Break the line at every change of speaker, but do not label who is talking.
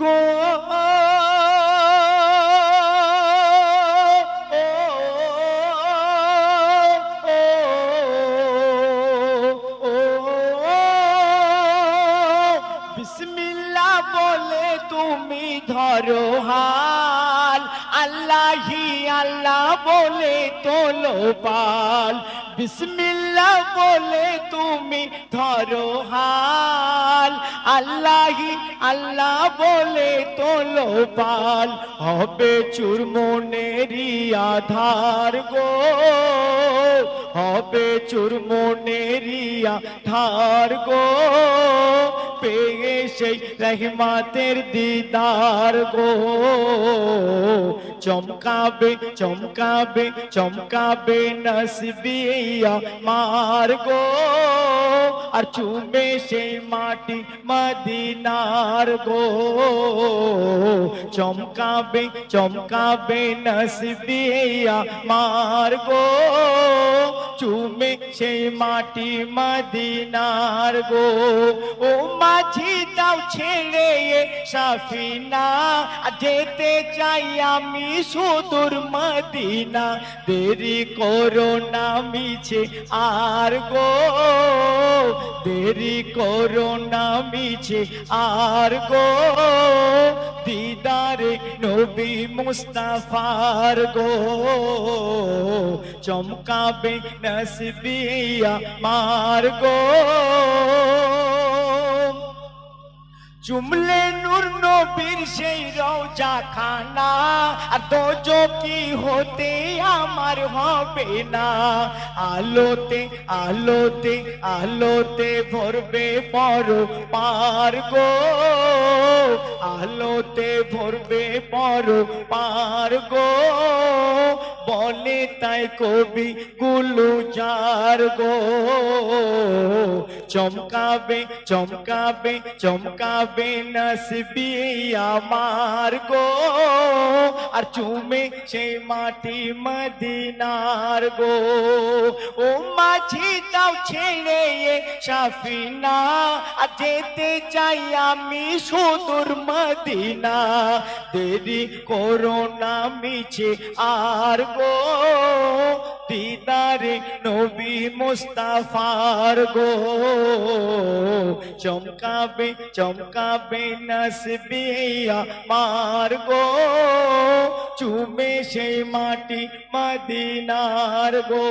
গো বিসমিল্লাহ বলে তুমি ধরো হাল আল্লাহি আল্লাহ বলে তোলো পাল বিসমিল্লাহ বলে তুমি ধরো হাল আল্লাহি আল্লাহ বলে তোলো পাল হবে চুরমনেরি আধার গো। হবে চুরমনেরি আধার গো। পেয়ে সেই রহমাতের দিদার গো। চমকাবে চমকাবে চমকাবে নসবিয়া মার গো। আর চুমে সেই মাটি মদিনার গো। চমকাবে চমকাবে নসবিয়া মার গো। চুমে সেই মাটি মদিনার গো। ও মাঝি দাও ছেড়ে সাফিনা যেতে চাই আমি সুদূর মদিনা। দেরি করো না মিছে আর গো, দেরি করো না মিছে আর গো। দিদারে নবী মুস্তাফার গো, চমকাবে নসবিয়া মার গো। চুমলে নূর নবীর সেই রওজা খানা আর তো কি হতে আমার হবে না? আলোতে আলোতে আলোতে ভরবে পর পার গো। আলোতে ভরবে পর পার গো। বলে তাই কবি গুলু যার গো। চমকাবে চমকাবে চমকাবে নসবি আমার গো। আর চুমে সেই মাটি মদিনার গো। ও মাঝি দাও ছেড়ে সাফিনা, আর যেতে চাই আমি সুদূর মদিনা। দেরি করো না মিছে আর গো। দিদারে নবী মুস্তাফার গো। চমকাবে চমকাবে নসবিয়া মার গো। চুমে সেই মাটি মদিনার গো।